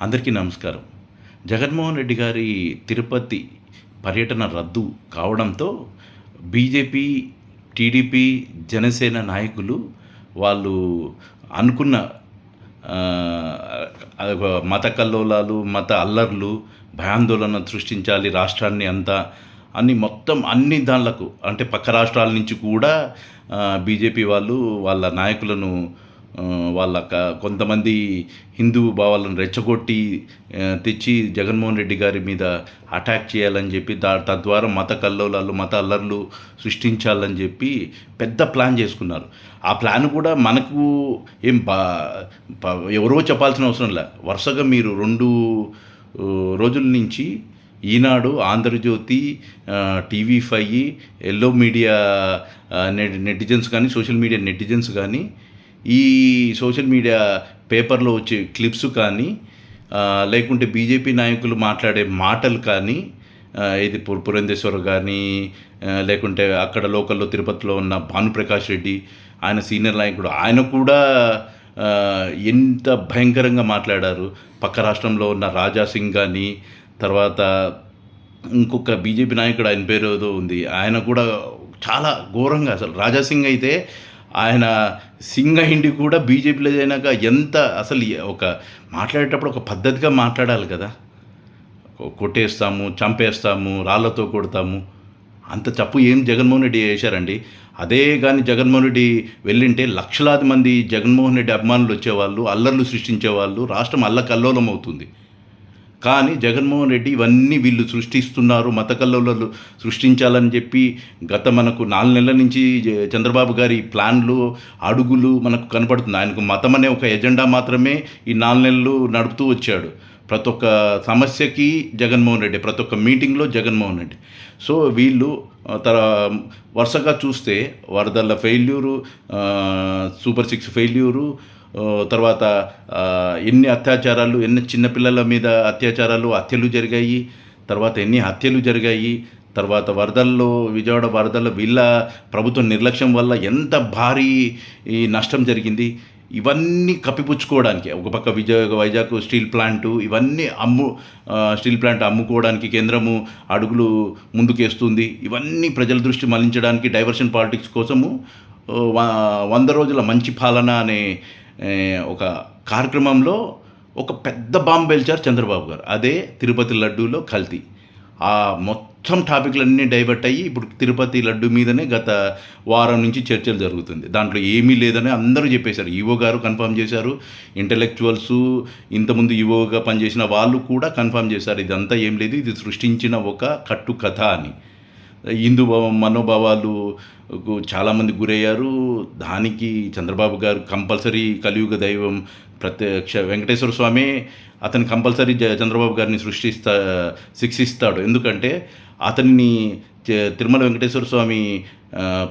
అందరికీ నమస్కారం. జగన్మోహన్ రెడ్డి గారి తిరుపతి పర్యటన రద్దు కావడంతో బీజేపీ టీడీపీ జనసేన నాయకులు వాళ్ళు అనుకున్న మత కల్లోలాలు మత అల్లర్లు భయాందోళన సృష్టించాలి రాష్ట్రాన్ని అంతా అన్ని మొత్తం అన్ని దానిలకు అంటే పక్క రాష్ట్రాల నుంచి కూడా బీజేపీ వాళ్ళు వాళ్ళ నాయకులను వాళ్ళ కొంతమంది హిందూ భావాలను రెచ్చగొట్టి తెచ్చి జగన్మోహన్ రెడ్డి గారి మీద అటాక్ చేయాలని చెప్పి దా తద్వారా మత కల్లోలాలు మత అల్లర్లు సృష్టించాలని చెప్పి పెద్ద ప్లాన్ చేసుకున్నారు. ఆ ప్లాన్ కూడా మనకు ఏం బా ఎవరో చెప్పాల్సిన అవసరం లే. వరుసగా మీరు రెండు రోజుల నుంచి Eenadu Andhrajyothy TV five yellow media net netizens కానీ సోషల్ మీడియా నెటిజన్స్ కానీ ఈ సోషల్ మీడియా పేపర్లో వచ్చే క్లిప్స్ కానీ లేకుంటే బీజేపీ నాయకులు మాట్లాడే మాటలు కానీ ఇది పు పురంధేశ్వర్ కానీ లేకుంటే అక్కడ లోకల్లో తిరుపతిలో ఉన్న భానుప్రకాష్ రెడ్డి ఆయన సీనియర్ నాయకుడు ఆయన కూడా ఎంత భయంకరంగా మాట్లాడారు. పక్క రాష్ట్రంలో ఉన్న రాజా సింగ్ కానీ తర్వాత ఇంకొక బీజేపీ నాయకుడు ఆయన పేరు ఏదో ఉంది. ఆయన కూడా చాలా ఘోరంగా అసలు. రాజా సింగ్ అయితే ఆయన సింగ్ అయింది కూడా బీజేపీలో అయినాక ఎంత అసలు ఒక మాట్లాడేటప్పుడు ఒక పద్ధతిగా మాట్లాడాలి కదా. కొట్టేస్తాము చంపేస్తాము రాళ్ళతో కొడతాము. అంత తప్పు ఏం జగన్మోహన్ రెడ్డి చేశారండి. అదే కానీ జగన్మోహన్ రెడ్డి వెళ్ళింటే లక్షలాది మంది జగన్మోహన్ రెడ్డి అభిమానులు వచ్చేవాళ్ళు అల్లర్లు సృష్టించేవాళ్ళు రాష్ట్రం అల్లకల్లోలం అవుతుంది కానీ జగన్మోహన్ రెడ్డి ఇవన్నీ వీళ్ళు సృష్టిస్తున్నారు మత కల్లోలాలు సృష్టించాలని చెప్పి గత మనకు నాలుగు నెలల నుంచి చంద్రబాబు గారి ప్లాన్లు అడుగులు మనకు కనపడుతుంది ఆయనకు మతం అనే ఒక ఎజెండా మాత్రమే ఈ నాలుగు నెలలు నడుపుతూ వచ్చాడు. ప్రతి ఒక్క సమస్యకి జగన్మోహన్ రెడ్డి ప్రతి ఒక్క మీటింగ్లో జగన్మోహన్ రెడ్డి. సో వీళ్ళు తర వరుసగా చూస్తే వరదల ఫెయిల్యూరు సూపర్ సిక్స్ ఫెయిల్యూరు తర్వాత ఎన్ని అత్యాచారాలు ఎన్ని చిన్నపిల్లల మీద అత్యాచారాలు హత్యలు జరిగాయి తర్వాత ఎన్ని హత్యలు జరిగాయి తర్వాత వరదల్లో విజయవాడ వరదల్లో వీళ్ళ ప్రభుత్వ నిర్లక్ష్యం వల్ల ఎంత భారీ ఈ నష్టం జరిగింది ఇవన్నీ కప్పిపుచ్చుకోవడానికి ఒక పక్క విజయ వైజాగ్ స్టీల్ ప్లాంటు ఇవన్నీ అమ్ము స్టీల్ ప్లాంట్ అమ్ముకోవడానికి కేంద్రము అడుగులు ముందుకేస్తుంది ఇవన్నీ ప్రజల దృష్టి మళ్ళించడానికి డైవర్షన్ పాలిటిక్స్ కోసము వంద రోజుల మంచి పాలన అనే ఒక కార్యక్రమంలో ఒక పెద్ద బాంబు పేల్చారు చంద్రబాబు గారు. అదే తిరుపతి లడ్డూలో కల్తీ. ఆ మొత్తం టాపిక్లన్నీ డైవర్ట్ అయ్యి ఇప్పుడు తిరుపతి లడ్డు మీదనే గత వారం నుంచి చర్చలు జరుగుతుంది. దాంట్లో ఏమీ లేదని అందరూ చెప్పేశారు. ఈవో గారు కన్ఫర్మ్ చేశారు. ఇంటలెక్చువల్స్ ఇంతకుముందు ఈవోగా పనిచేసిన వాళ్ళు కూడా కన్ఫర్మ్ చేశారు. ఇదంతా ఏం లేదు. ఇది సృష్టించిన ఒక కట్టు కథ అని. హిందూ భావం మనోభావాలు చాలామంది గురయ్యారు. దానికి చంద్రబాబు గారు కంపల్సరీ కలియుగ దైవం ప్రత్యక్ష వెంకటేశ్వర స్వామి అతను కంపల్సరీ చంద్రబాబు గారిని సృష్టిస్తా శిక్షిస్తాడు. ఎందుకంటే అతన్ని తిరుమల వెంకటేశ్వర స్వామి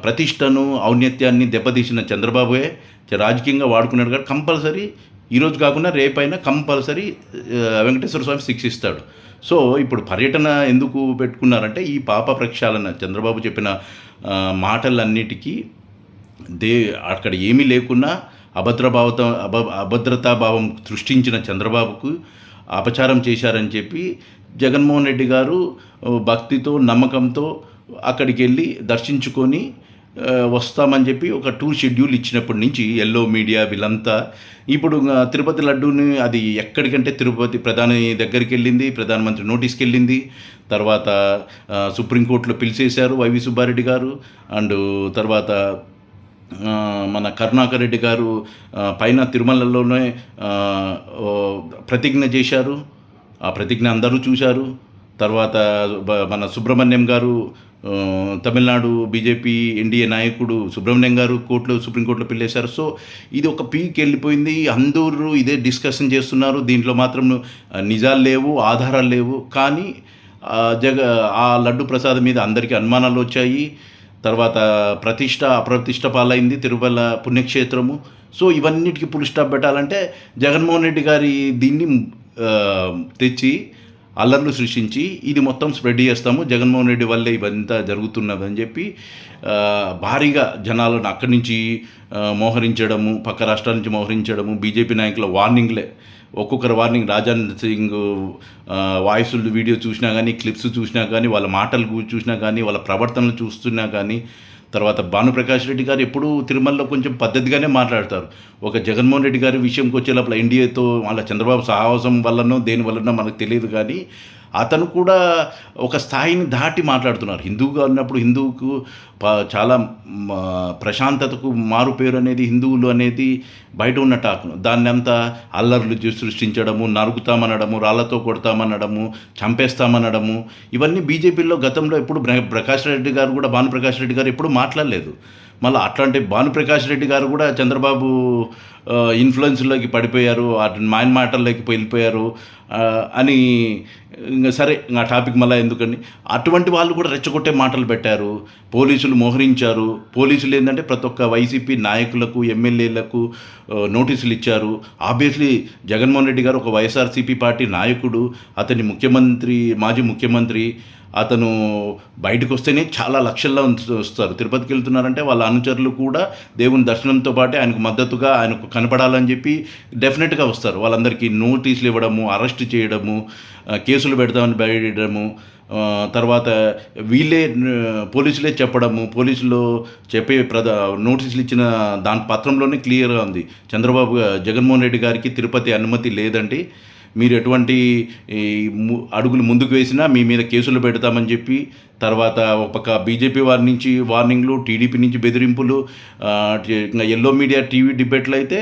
ప్రతిష్టను ఔన్నత్యాన్ని దెబ్బతీసిన చంద్రబాబుయే రాజకీయంగా వాడుకున్నాడు కాబట్టి కంపల్సరీ ఈరోజు కాకుండా రేపైనా కంపల్సరీ వెంకటేశ్వర స్వామి శిక్షిస్తాడు. సో ఇప్పుడు పర్యటన ఎందుకు పెట్టుకున్నారంటే ఈ పాప ప్రక్షాళన చంద్రబాబు చెప్పిన మాటలన్నిటికీ దే అక్కడ ఏమీ లేకున్నా అభద్రభావత అభ అభద్రతాభావం సృష్టించిన చంద్రబాబుకు అపచారం చేశారని చెప్పి జగన్మోహన్ రెడ్డి గారు భక్తితో నమ్మకంతో అక్కడికి వెళ్ళి దర్శించుకొని వస్తామని చెప్పి ఒక టూర్ షెడ్యూల్ ఇచ్చినప్పటి నుంచి ఎల్లో మీడియా వీళ్ళంతా ఇప్పుడు తిరుపతి లడ్డూని అది ఎక్కడికంటే తిరుపతి ప్రధాని దగ్గరికి వెళ్ళింది ప్రధానమంత్రి నోటీస్కి వెళ్ళింది. తర్వాత సుప్రీంకోర్టులో పిలిచేశారు వైవి సుబ్బారెడ్డి గారు. అండ్ తర్వాత మన కరుణాకర్ రెడ్డి గారు పైన తిరుమలలోనే ప్రతిజ్ఞ చేశారు. ఆ ప్రతిజ్ఞ అందరూ చూశారు. తర్వాత మన సుబ్రహ్మణ్యం గారు తమిళనాడు బీజేపీ ఎన్డీఏ నాయకుడు సుబ్రహ్మణ్యం గారు కోర్టులో సుప్రీంకోర్టులో పిల్లేశారు సో ఇది ఒక పీక్ వెళ్ళిపోయింది. అందరూ ఇదే డిస్కషన్ చేస్తున్నారు. దీంట్లో మాత్రం నిజాలు లేవు ఆధారాలు లేవు. కానీ జగ ఆ లడ్డు ప్రసాదం మీద అందరికీ అనుమానాలు వచ్చాయి. తర్వాత ప్రతిష్ట అప్రతిష్ట పాలైంది తిరుమల పుణ్యక్షేత్రము. సో ఇవన్నిటికీ పులి స్టాప్ పెట్టాలంటే జగన్మోహన్ రెడ్డి గారి దీన్ని తెచ్చి అల్లర్లు సృష్టించి ఇది మొత్తం స్ప్రెడ్ చేస్తాము. జగన్మోహన్ రెడ్డి వల్లే ఇవంతా జరుగుతున్నదని చెప్పి భారీగా జనాలను అక్కడి నుంచి మోహరించడము పక్క రాష్ట్రాల నుంచి మోహరించడము బీజేపీ నాయకుల వార్నింగ్లే. ఒక్కొక్కరు వార్నింగ్ రాజాన్ సింగ్ వాయిస్లు వీడియో చూసినా కానీ క్లిప్స్ చూసినా కానీ వాళ్ళ మాటలు చూసినా కానీ వాళ్ళ ప్రవర్తనలు చూస్తున్నా కానీ తర్వాత భానుప్రకాష్ రెడ్డి గారు ఎప్పుడూ తిరుమలలో కొంచెం పద్ధతిగానే మాట్లాడతారు. ఒక జగన్మోహన్ రెడ్డి గారి విషయంకి వచ్చే లోపల ఎన్డీఏతో వాళ్ళ చంద్రబాబు సహవాసం వల్లనో దేని వల్లనో మనకు తెలియదు కానీ అతను కూడా ఒక స్థాయిని దాటి మాట్లాడుతున్నారు. హిందువుగా ఉన్నప్పుడు హిందువుకు చాలా ప్రశాంతతకు మారు పేరు అనేది హిందువులు అనేది బయట ఉన్న టాక్. దాన్ని అంతా అల్లర్లు సృష్టించడము నరుకుతామనడము రాళ్ళతో కొడతామనడము చంపేస్తామనడము ఇవన్నీ బీజేపీలో గతంలో ఎప్పుడు ప్ర- ప్రకాష్ రెడ్డి గారు కూడా భానుప్రకాష్ రెడ్డి గారు ఎప్పుడు మాట్లాడలేదు. మళ్ళీ అట్లాంటి భానుప్రకాష్ రెడ్డి గారు కూడా చంద్రబాబు ఇన్ఫ్లుయెన్స్లోకి పడిపోయారు అటు మాయన మాటల్లోకి వెళ్ళిపోయారు అని ఇంకా సరే ఇంకా ఆ టాపిక్ మళ్ళీ ఎందుకని అటువంటి వాళ్ళు కూడా రెచ్చగొట్టే మాటలు పెట్టారు పోలీసులు మోహరించారు పోలీసులు ఏంటంటే ప్రతి ఒక్క వైసీపీ నాయకులకు ఎమ్మెల్యేలకు నోటీసులు ఇచ్చారు. ఆబ్వియస్లీ జగన్మోహన్ రెడ్డి గారు ఒక వైఎస్ఆర్సీపీ పార్టీ నాయకుడు అతని ముఖ్యమంత్రి మాజీ ముఖ్యమంత్రి అతను బయటకు వస్తేనే చాలా లక్షల్లో వస్తారు. తిరుపతికి వెళ్తున్నారంటే వాళ్ళ అనుచరులు కూడా దేవుని దర్శనంతో పాటే ఆయనకు మద్దతుగా ఆయనకు కనపడాలని చెప్పి డెఫినెట్గా వస్తారు. వాళ్ళందరికీ నోటీసులు ఇవ్వడము అరెస్ట్ చేయడము కేసులు పెడతామని బయటము తర్వాత వీళ్ళే పోలీసులే చెప్పడము పోలీసులు చెప్పే ప్రద నోటీసులు ఇచ్చిన దాని పత్రంలోనే క్లియర్గా ఉంది. చంద్రబాబు జగన్మోహన్ రెడ్డి గారికి తిరుపతి అనుమతి లేదండి. మీరు ఎటువంటి ఈ, ము- అడుగులు ముందుకు వేసినా మీ మీద కేసులు పెడతామని చెప్పి తర్వాత ఒక పక్క బీజేపీ వారి నుంచి వార్నింగ్లు టీడీపీ నుంచి బెదిరింపులు ఇంకా ఎల్లో మీడియా టీవీ డిబేట్లు అయితే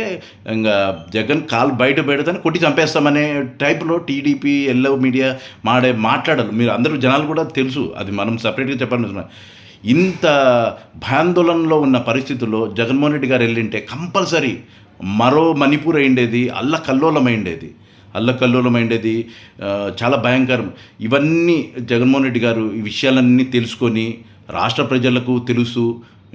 ఇంకా జగన్ కాల్ బయట పెడతాను కొట్టి చంపేస్తామనే టైప్లో టీడీపీ ఎల్లో మీడియా మాడే మాట్లాడరు. మీరు అందరూ జనాలు కూడా తెలుసు అది మనం సపరేట్గా చెప్పాలి ఇంత భయాందోళనలో ఉన్న పరిస్థితుల్లో జగన్మోహన్ రెడ్డి గారు వెళ్ళింటే కంపల్సరీ మరో మణిపూర్ అయిండేది అల్ల కల్లోలమైండేది అల్లకల్లోలమైండేది చాలా భయంకరం. ఇవన్నీ జగన్మోహన్ రెడ్డి గారు ఈ విషయాలన్నీ తెలుసుకొని రాష్ట్ర ప్రజలకు తెలుసు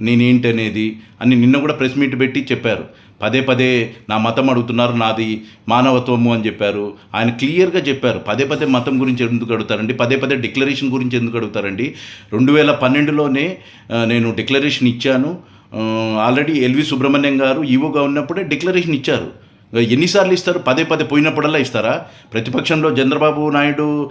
నేనేంటి అనేది అని నిన్న కూడా ప్రెస్ మీట్ పెట్టి చెప్పారు. పదే పదే నా మతం అడుగుతున్నారు నాది మానవత్వము అని చెప్పారు. ఆయన క్లియర్గా చెప్పారు. పదే పదే మతం గురించి ఎందుకు అడుగుతారండి? పదే పదే డిక్లరేషన్ గురించి ఎందుకు అడుగుతారండి? రెండు వేల పన్నెండులోనే నేను డిక్లరేషన్ ఇచ్చాను. ఆల్రెడీ ఎల్వి సుబ్రహ్మణ్యం గారు ఈవోగా ఉన్నప్పుడే డిక్లరేషన్ ఇచ్చారు. ఎన్నిసార్లు ఇస్తారు? పదే పదే పోయినప్పుడల్లా ఇస్తారా? ప్రతిపక్షంలో చంద్రబాబు నాయుడు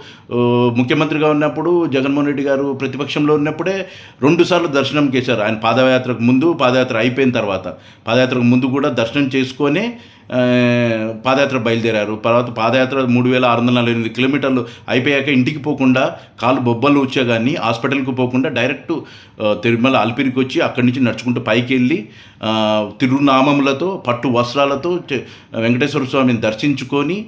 ముఖ్యమంత్రిగా ఉన్నప్పుడు జగన్మోహన్ రెడ్డి గారు ప్రతిపక్షంలో ఉన్నప్పుడే రెండుసార్లు దర్శనం చేశారు. ఆయన పాదయాత్రకు ముందు పాదయాత్ర అయిపోయిన తర్వాత. పాదయాత్రకు ముందు కూడా దర్శనం చేసుకొని పాదయాత్ర బయలుదేరారు. తర్వాత పాదయాత్ర మూడు వేల ఆరు వందల నలభై ఎనిమిది కిలోమీటర్లు అయిపోయాక ఇంటికి పోకుండా కాలు బొబ్బలు వచ్చా కానీ హాస్పిటల్కి పోకుండా డైరెక్ట్ తిరుమల అల్పిరికి వచ్చి అక్కడి నుంచి నడుచుకుంటూ పైకి వెళ్ళి తిరునామములతో పట్టు వస్త్రాలతో వెంకటేశ్వర స్వామిని దర్శించుకొని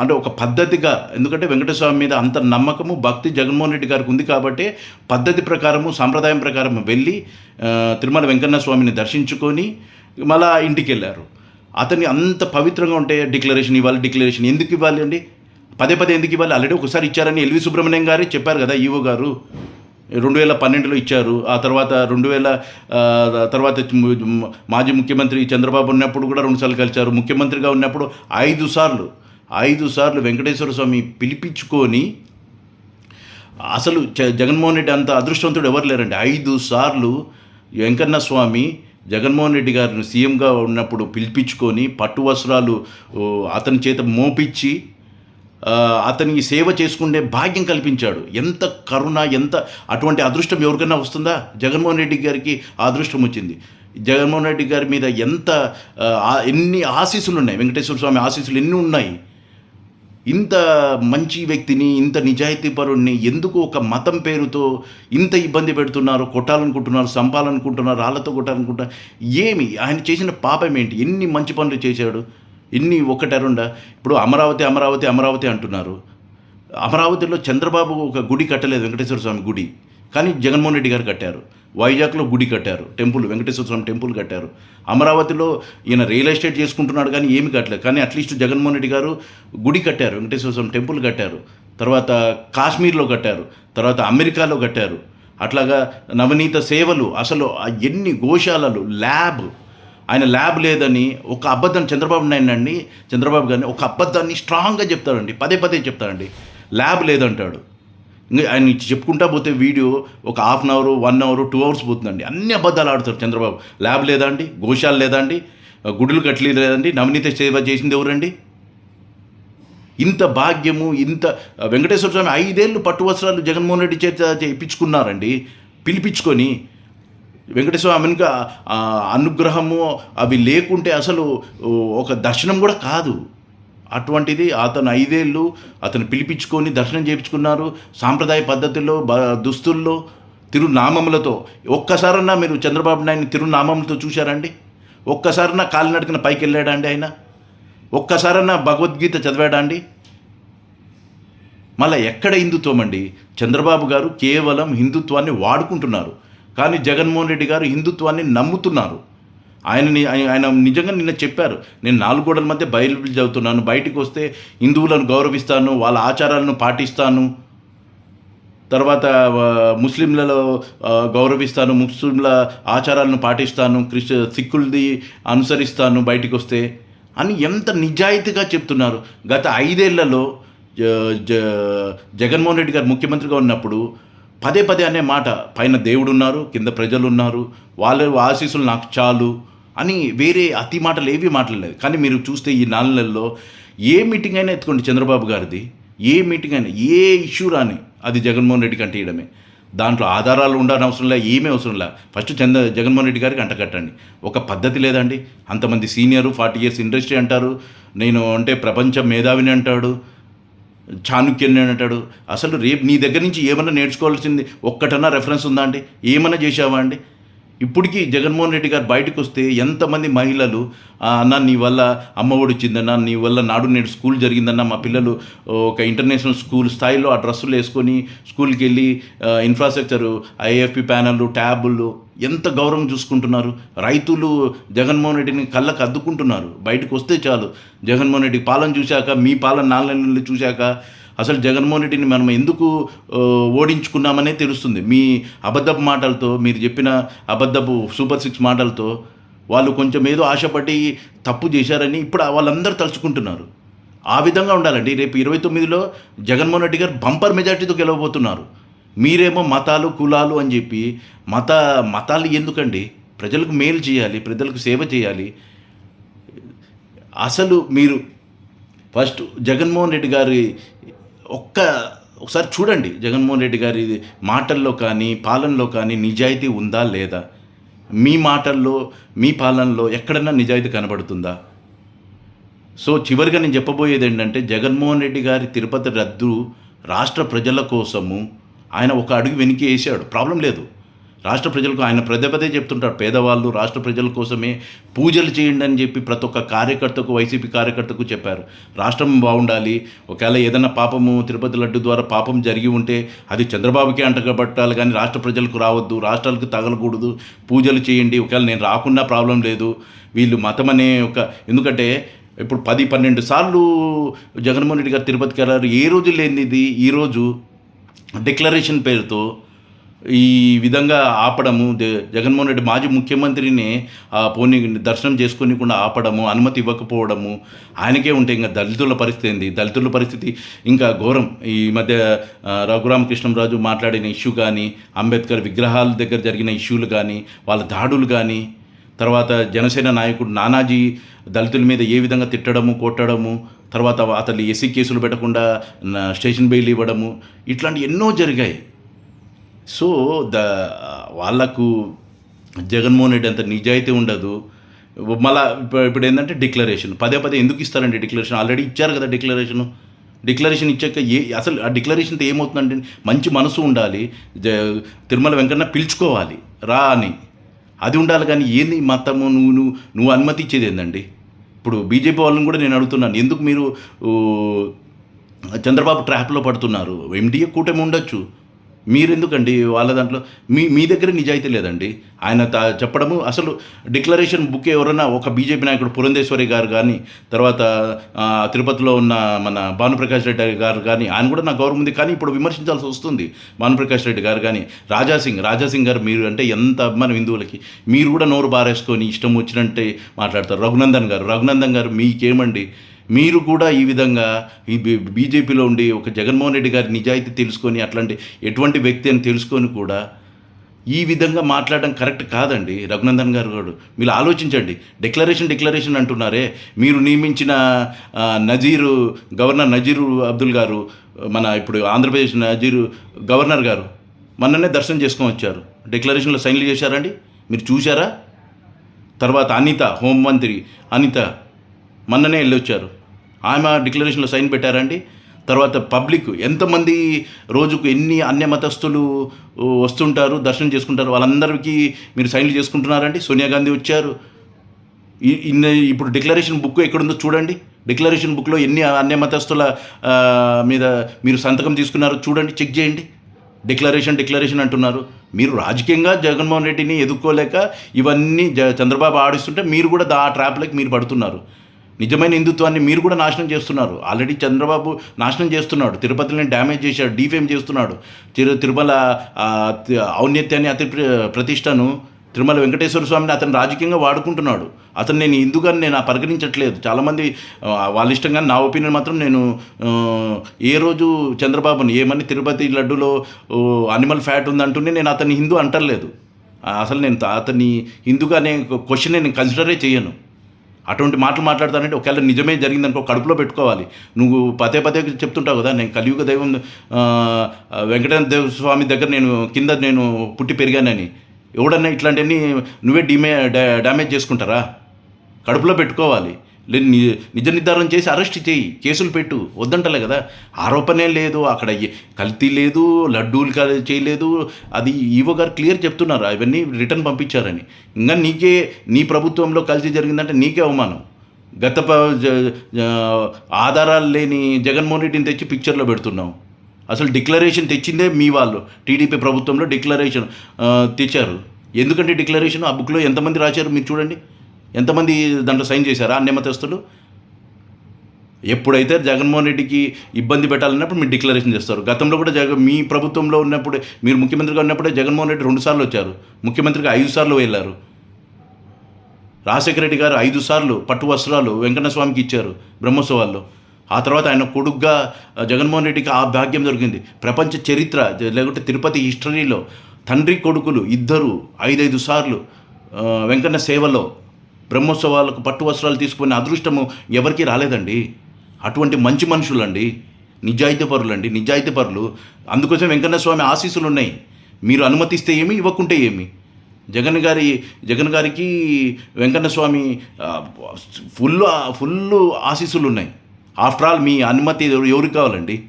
అంటే ఒక పద్ధతిగా ఎందుకంటే వెంకటస్వామి మీద అంత నమ్మకము భక్తి జగన్మోహన్ రెడ్డి గారికి ఉంది కాబట్టి పద్ధతి ప్రకారము సాంప్రదాయం ప్రకారం వెళ్ళి తిరుమల వెంకన్న స్వామిని దర్శించుకొని మళ్ళా ఇంటికి వెళ్ళారు. అతన్ని అంత పవిత్రంగా ఉంటే డిక్లరేషన్ ఇవ్వాలి డిక్లరేషన్ ఎందుకు ఇవ్వాలి అండి? పదే పదే ఎందుకు ఇవ్వాలి? ఆల్రెడీ ఒకసారి ఇచ్చారని ఎల్వి సుబ్రహ్మణ్యం గారే చెప్పారు కదా ఈవో గారు. రెండు వేల పన్నెండులో ఇచ్చారు. ఆ తర్వాత రెండు వేల తర్వాత మాజీ ముఖ్యమంత్రి చంద్రబాబు ఉన్నప్పుడు కూడా రెండుసార్లు కలిశారు. ముఖ్యమంత్రిగా ఉన్నప్పుడు ఐదు సార్లు ఐదు సార్లు వెంకటేశ్వర స్వామి పిలిపించుకొని అసలు జగన్మోహన్ రెడ్డి అంత అదృష్టవంతుడు ఎవరు లేరండి? ఐదు సార్లు వెంకన్న స్వామి జగన్మోహన్ రెడ్డి గారిని సీఎంగా ఉన్నప్పుడు పిలిపించుకొని పట్టు వస్త్రాలు అతని చేత మోపించి అతనికి సేవ చేసుకునే భాగ్యం కల్పించాడు. ఎంత కరుణ ఎంత అటువంటి అదృష్టం ఎవరికైనా వస్తుందా? జగన్మోహన్ రెడ్డి గారికి ఆ అదృష్టం వచ్చింది. జగన్మోహన్ రెడ్డి గారి మీద ఎంత ఎన్ని ఆశీస్సులు ఉన్నాయి వెంకటేశ్వర స్వామి ఆశీస్సులు ఎన్ని ఉన్నాయి? ఇంత మంచి వ్యక్తిని ఇంత నిజాయితీపరుణ్ణి ఎందుకు ఒక మతం పేరుతో ఇంత ఇబ్బంది పెడుతున్నారు కొట్టాలనుకుంటున్నారు చంపాలనుకుంటున్నారు రాళ్ళతో కొట్టాలనుకుంటున్నారు? ఏమి? ఆయన చేసిన పాపం ఏంటి? ఎన్ని మంచి పనులు చేశాడు? ఎన్ని ఒకట ఇప్పుడు అమరావతి అమరావతి అమరావతి అంటున్నారు. అమరావతిలో చంద్రబాబు ఒక గుడి కట్టలేదు వెంకటేశ్వర స్వామి గుడి. కానీ జగన్మోహన్ రెడ్డి గారు కట్టారు. వైజాగ్లో గుడి కట్టారు టెంపుల్ వెంకటేశ్వర స్వామి టెంపుల్ కట్టారు. అమరావతిలో ఈయన రియల్ ఎస్టేట్ చేసుకుంటున్నాడు కానీ ఏమి కట్టలేదు కానీ అట్లీస్ట్ జగన్మోహన్ రెడ్డి గారు గుడి కట్టారు వెంకటేశ్వర స్వామి టెంపుల్ కట్టారు. తర్వాత కాశ్మీర్లో కట్టారు తర్వాత అమెరికాలో కట్టారు. అట్లాగా నవనీత సేవలు అసలు ఎన్ని గోశాలలు ల్యాబ్ ఆయన ల్యాబ్ లేదని ఒక అబద్ధం చంద్రబాబు నాయుడు అండి చంద్రబాబు గారిని ఒక అబద్ధాన్ని స్ట్రాంగ్గా చెప్తాడండి పదే పదే చెప్తాడండి. ల్యాబ్ లేదంటాడు. ఇంకా ఆయన చెప్పుకుంటా పోతే వీడియో ఒక half an hour one hour two hours పోతుందండి. అన్ని అబద్ధాలు ఆడుతారు చంద్రబాబు. ల్యాబ్ లేదా అండి? గోశాల లేదా అండి? గుడులు కట్టలేదు లేదండి నవనీత సేవ చేసింది ఎవరండి? ఇంత భాగ్యము ఇంత వెంకటేశ్వర స్వామి ఐదేళ్ళు పట్టు వస్త్రాలు జగన్మోహన్ రెడ్డి చేత చేయించుకున్నారండి పిలిపించుకొని వెంకటేశ్వర స్వామికి అనుగ్రహము అవి లేకుంటే అసలు ఒక దర్శనం కూడా కాదు. అటువంటిది అతను ఐదేళ్ళు అతను పిలిపించుకొని దర్శనం చేయించుకున్నారు. సాంప్రదాయ పద్ధతుల్లో బ దుస్తుల్లో తిరునామములతో. ఒక్కసారన్నా మీరు చంద్రబాబు నాయుడిని తిరునామములతో చూశారండి? ఒక్కసారన్నా కాలినడికిన పైకి వెళ్ళాడా అండి ఆయన? ఒక్కసారన్నా భగవద్గీత చదివాడా అండి? మళ్ళీ ఎక్కడ హిందుత్వం అండి? చంద్రబాబు గారు కేవలం హిందుత్వాన్ని వాడుకుంటున్నారు. కానీ జగన్మోహన్ రెడ్డి గారు హిందుత్వాన్ని నమ్ముతున్నారు. ఆయనని ఆయన ఆయన నిజంగా నిన్న చెప్పారు. నేను నాలుగు గోడల మధ్య బైబిల్ చదువుతున్నాను. బయటికి వస్తే హిందువులను గౌరవిస్తాను వాళ్ళ ఆచారాలను పాటిస్తాను. తర్వాత ముస్లింలలో గౌరవిస్తాను ముస్లింల ఆచారాలను పాటిస్తాను క్రిస్ సిక్కులది అనుసరిస్తాను బయటికి వస్తే అని ఎంత నిజాయితీగా చెప్తున్నారు. గత ఐదేళ్ళలో జ- జగన్మోహన్ రెడ్డి గారు ముఖ్యమంత్రిగా ఉన్నప్పుడు పదే పదే అనే మాట పైన దేవుడు ఉన్నారు కింద ప్రజలు ఉన్నారు వాళ్ళ ఆశీస్సులు నాకు చాలు అని వేరే అతి మాటలు ఏవి మాట్లాడలేదు కానీ మీరు చూస్తే ఈ నాలుగు నెలల్లో ఏ మీటింగ్ అయినా ఎత్తుకోండి చంద్రబాబు గారిది. ఏ మీటింగ్ అయినా ఏ ఇష్యూ రాని అది జగన్మోహన్ రెడ్డి కంటే ఇయడమే దాంట్లో ఆధారాలు ఉండాలని అవసరం లే ఏమీ అవసరం లే. ఫస్ట్ చంద్ర జగన్మోహన్ రెడ్డి గారికి అంటకట్టండి ఒక పద్ధతి లేదండి. అంతమంది సీనియర్ ఫార్టీ ఇయర్స్ ఇండస్ట్రీ అంటారు. నేను అంటే ప్రపంచ మేధావిని అంటాడు. చాణుక్యుని అంటాడు. అసలు రేపు నీ దగ్గర నుంచి ఏమైనా నేర్చుకోవాల్సింది? ఒక్కటన్నా రెఫరెన్స్ ఉందా అండి? ఏమన్నా చేసావా అండి? ఇప్పటికీ జగన్మోహన్ రెడ్డి గారు బయటకు వస్తే ఎంతమంది మహిళలు అన్న నీ వల్ల అమ్మఒడి వచ్చిందన్న నీ వల్ల నాడు నేడు స్కూల్ జరిగిందన్న మా పిల్లలు ఒక ఇంటర్నేషనల్ స్కూల్ స్థాయిలో ఆ డ్రెస్సులు వేసుకొని స్కూల్కి వెళ్ళి ఇన్ఫ్రాస్ట్రక్చరు ఐఎఫ్పి ప్యానళ్ళు ట్యాబులు ఎంత గౌరవం చూసుకుంటున్నారు. రైతులు జగన్మోహన్ రెడ్డిని కళ్ళకు అద్దుకుంటున్నారు. బయటకు వస్తే చాలు. జగన్మోహన్ రెడ్డి పాలన చూశాక మీ పాలన నాలుగు నెలలు చూశాక అసలు జగన్మోహన్ రెడ్డిని మనం ఎందుకు ఓడించుకున్నామనే తెలుస్తుంది. మీ అబద్ధపు మాటలతో మీరు చెప్పిన అబద్ధపు సూపర్ సిక్స్ మాటలతో వాళ్ళు కొంచెం ఏదో ఆశపడి తప్పు చేశారని ఇప్పుడు వాళ్ళందరూ తలుచుకుంటున్నారు. ఆ విధంగా ఉండాలండి. రేపు ఇరవై తొమ్మిదిలో జగన్మోహన్ రెడ్డి గారు బంపర్ మెజార్టీతో గెలవబోతున్నారు. మీరేమో మతాలు కులాలు అని చెప్పి మత మతాలు ఎందుకండి? ప్రజలకు మేలు చేయాలి ప్రజలకు సేవ చేయాలి. అసలు మీరు ఫస్ట్ జగన్మోహన్ రెడ్డి గారి ఒక్క ఒకసారి చూడండి జగన్మోహన్ రెడ్డి గారి మాటల్లో కానీ పాలనలో కానీ నిజాయితీ ఉందా లేదా? మీ మాటల్లో మీ పాలనలో ఎక్కడన్నా నిజాయితీ కనబడుతుందా? సో చివరిగా నేను చెప్పబోయేది ఏంటంటే జగన్మోహన్ రెడ్డి గారి తిరుపతి రద్దు రాష్ట్ర ప్రజల కోసము ఆయన ఒక అడుగు వెనక్కి వేసాడు ప్రాబ్లం లేదు. రాష్ట్ర ప్రజలకు ఆయన పదే పదే పేదవాళ్ళు రాష్ట్ర ప్రజల కోసమే పూజలు చేయండి అని చెప్పి ప్రతి ఒక్క కార్యకర్తకు వైసీపీ కార్యకర్తకు చెప్పారు. రాష్ట్రం బాగుండాలి. ఒకవేళ ఏదైనా పాపము తిరుపతి లడ్డు ద్వారా పాపం జరిగి ఉంటే అది చంద్రబాబుకే అంటగబట్టాలి కానీ రాష్ట్ర ప్రజలకు రావద్దు రాష్ట్రాలకు తగలకూడదు. పూజలు చేయండి. ఒకవేళ నేను రాకున్నా ప్రాబ్లం లేదు. వీళ్ళు మతం అనే ఒక ఎందుకంటే ఇప్పుడు పది పన్నెండు సార్లు జగన్మోహన్ రెడ్డి గారు తిరుపతికి వెళ్ళారు. ఏ రోజు లేనిది? ఈరోజు డిక్లరేషన్ పేరుతో ఈ విధంగా ఆపడము జగన్మోహన్ రెడ్డి మాజీ ముఖ్యమంత్రిని ఆ, పోనీ దర్శనం చేసుకోనికుండా ఆపడము అనుమతి ఇవ్వకపోవడము ఆయనకే ఉంటే ఇంకా దళితుల పరిస్థితి ఏంది? దళితుల పరిస్థితి ఇంకా ఘోరం. ఈ మధ్య రఘురామకృష్ణరాజు మాట్లాడిన ఇష్యూ కానీ అంబేద్కర్ విగ్రహాల దగ్గర జరిగిన ఇష్యూలు కానీ వాళ్ళ దాడులు కానీ తర్వాత జనసేన నాయకుడు నానాజీ దళితుల మీద ఏ విధంగా తిట్టడము కొట్టడము తర్వాత అతన్ని ఎస్సీ కేసులు పెట్టకుండా స్టేషన్ బెయిల్ ఇవ్వడము ఇట్లాంటి ఎన్నో జరిగాయి. సో ద వాళ్ళకు జగన్మోహన్ రెడ్డి అంత నిజాయితీ ఉండదు. మళ్ళా ఇప్పుడు ఏంటంటే డిక్లరేషన్. పదే పదే ఎందుకు ఇస్తారండి డిక్లరేషన్? ఆల్రెడీ ఇచ్చారు కదా డిక్లరేషన్. డిక్లరేషన్ ఇచ్చాక ఏ అసలు ఆ డిక్లరేషన్తో ఏమవుతుందంటే మంచి మనసు ఉండాలి. జ తిరుమల వెంకన్న పిలుచుకోవాలి. రా అని. అది ఉండాలి కానీ ఏంది మతము? నువ్వు నువ్వు నువ్వు అనుమతి ఇచ్చేది ఏందండి? ఇప్పుడు బీజేపీ వాళ్ళని కూడా నేను అడుగుతున్నాను. ఎందుకు మీరు చంద్రబాబు ట్రాప్లో పడుతున్నారు? ఎండిఏ కూటమి ఉండొచ్చు. మీరెందుకండి వాళ్ళ దాంట్లో? మీ మీ దగ్గర నిజాయితీ లేదండి. ఆయన తా చెప్పడము అసలు డిక్లరేషన్ బుక్ ఎవరైనా ఒక బీజేపీ నాయకుడు పురంధేశ్వరి గారు కానీ తర్వాత తిరుపతిలో ఉన్న మన భానుప్రకాష్ రెడ్డి గారు కానీ ఆయన కూడా నాకు గౌరవం ఉంది. కానీ ఇప్పుడు విమర్శించాల్సి వస్తుంది భానుప్రకాష్ రెడ్డి గారు కానీ రాజాసింగ్ రాజాసింగ్ గారు మీరు అంటే ఎంత అభిమానం హిందువులకి? మీరు కూడా నోరు బారేసుకొని ఇష్టం వచ్చినట్టే మాట్లాడతారు. రఘునందన్ గారు రఘునందన్ గారు మీకేమండి? మీరు కూడా ఈ విధంగా ఈ బీజేపీలో ఉండి ఒక జగన్మోహన్ రెడ్డి గారి నిజాయితీ తెలుసుకొని అట్లాంటి ఎటువంటి వ్యక్తి అని తెలుసుకొని కూడా ఈ విధంగా మాట్లాడడం కరెక్ట్ కాదండి. రఘునందన్ గారు గారు మీరు ఆలోచించండి. డిక్లరేషన్ డిక్లరేషన్ అంటున్నారే. మీరు నియమించిన నజీరు గవర్నర్ నజీరు అబ్దుల్ గారు మన ఇప్పుడు ఆంధ్రప్రదేశ్ నజీరు గవర్నర్ గారు మొన్ననే దర్శనం చేసుకొని వచ్చారు. డిక్లరేషన్లో సైన్లు చేశారండి. మీరు చూశారా? తర్వాత అనిత హోంమంత్రి అనిత మొన్ననే వెళ్ళొచ్చారు. ఆమె డిక్లరేషన్లో సైన్ పెట్టారండి. తర్వాత పబ్లిక్ ఎంతమంది రోజుకు ఎన్ని అన్య మతస్థులు వస్తుంటారు దర్శనం చేసుకుంటారు వాళ్ళందరికీ మీరు సైన్లు చేసుకుంటున్నారండి. సోనియా గాంధీ వచ్చారు. ఈ- ఇప్పుడు డిక్లరేషన్ బుక్ ఎక్కడుందో చూడండి. డిక్లరేషన్ బుక్లో ఎన్ని అన్య మతస్థుల మీద మీరు సంతకం తీసుకున్నారో చూడండి చెక్ చేయండి. డిక్లరేషన్ డిక్లరేషన్ అంటున్నారు. మీరు రాజకీయంగా జగన్మోహన్ రెడ్డిని ఎదుర్కోలేక ఇవన్నీ జ చంద్రబాబు ఆడిస్తుంటే మీరు కూడా దా ట్రాప్లకి మీరు పడుతున్నారు. నిజమైన హిందుత్వాన్ని మీరు కూడా నాశనం చేస్తున్నారు. ఆల్రెడీ చంద్రబాబు నాశనం చేస్తున్నాడు. తిరుపతిని డ్యామేజ్ చేశాడు డీఫేమ్ చేస్తున్నాడు. తిరు తిరుమల ఔన్నత్యాన్ని అతి ప్రతిష్టను తిరుమల వెంకటేశ్వర స్వామిని అతను రాజకీయంగా వాడుకుంటున్నాడు. అతను నేను హిందుగా నేను పరిగణించట్లేదు. చాలామంది వాళ్ళ ఇష్టంగా నా ఒపీనియన్ మాత్రం నేను ఏ రోజు చంద్రబాబుని ఏమని తిరుపతి లడ్డులో అనిమల్ ఫ్యాట్ ఉందంటూనే నేను అతన్ని హిందూ అంటలేదు. అసలు నేను అతన్ని హిందూగా నేను క్వశ్చన్ నేను కన్సిడరే చేయను. అటువంటి మాటలు మాట్లాడతానంటే ఒకవేళ నిజమే జరిగిందనుకో కడుపులో పెట్టుకోవాలి. నువ్వు పదే పదే చెప్తుంటావు కదా నేను కలియుగ దైవం వెంకటేశ్వర దేవ స్వామి దగ్గర నేను కింద నేను పుట్టి పెరిగానని. ఎవడన్నా ఇట్లాంటివన్నీ నువ్వే డిమే డ్యామేజ్ చేసుకుంటారా? కడుపులో పెట్టుకోవాలి. నిజ నిర్ధారణ చేసి అరెస్ట్ చేయి కేసులు పెట్టు వద్దంటలే కదా. ఆరోపణే లేదు అక్కడ కల్తీ లేదు లడ్డూలు చేయలేదు అది ఈవో గారు క్లియర్ చెప్తున్నారు అవన్నీ రిటర్న్ పంపించారని. ఇంకా నీకే నీ ప్రభుత్వంలో కల్తీ జరిగిందంటే నీకే అవమానం. గత ఆధారాలు లేని జగన్మోహన్ రెడ్డిని తెచ్చి పిక్చర్లో పెడుతున్నావు. అసలు డిక్లరేషన్ తెచ్చిందే మీ వాళ్ళు. టీడీపీ ప్రభుత్వంలో డిక్లరేషన్ తెచ్చారు. ఎందుకంటే డిక్లరేషన్ ఆ బుక్లో ఎంతమంది రాశారు మీరు చూడండి. ఎంతమంది దాంట్లో సైన్ చేశారా అన్యమతస్తులు ఎప్పుడైతే జగన్మోహన్ రెడ్డికి ఇబ్బంది పెట్టాలన్నప్పుడు మీరు డిక్లరేషన్ చేస్తారు. గతంలో కూడా జగ మీ ప్రభుత్వంలో ఉన్నప్పుడు మీరు ముఖ్యమంత్రిగా ఉన్నప్పుడే జగన్మోహన్ రెడ్డి రెండు సార్లు వచ్చారు. ముఖ్యమంత్రిగా ఐదు సార్లు వెళ్ళారు. రాజశేఖర రెడ్డి గారు ఐదు సార్లు పట్టు వస్త్రాలు వెంకన్న స్వామికి ఇచ్చారు బ్రహ్మోత్సవాల్లో. ఆ తర్వాత ఆయన కొడుగ్గా జగన్మోహన్ రెడ్డికి ఆ భాగ్యం దొరికింది. ప్రపంచ చరిత్ర లేకుంటే తిరుపతి హిస్టరీలో తండ్రి కొడుకులు ఇద్దరు ఐదైదు సార్లు వెంకన్న సేవలో బ్రహ్మోత్సవాలకు పట్టు వస్త్రాలు తీసుకునే అదృష్టము ఎవరికీ రాలేదండి. అటువంటి మంచి మనుషులండి నిజాయితీపరులండి నిజాయితీపరులు. అందుకోసం వెంకన్న స్వామి ఆశీస్సులు ఉన్నాయి మీరు అనుమతిస్తే ఏమి ఇవ్వకుంటే ఏమి? జగన్ గారి జగన్ గారికి వెంకన్న స్వామి ఫుల్ ఫుల్ ఆశీస్సులు ఉన్నాయి ఆఫ్టర్ ఆల్ మీ అనుమతి ఎవరు- ఎవరికి కావాలండి?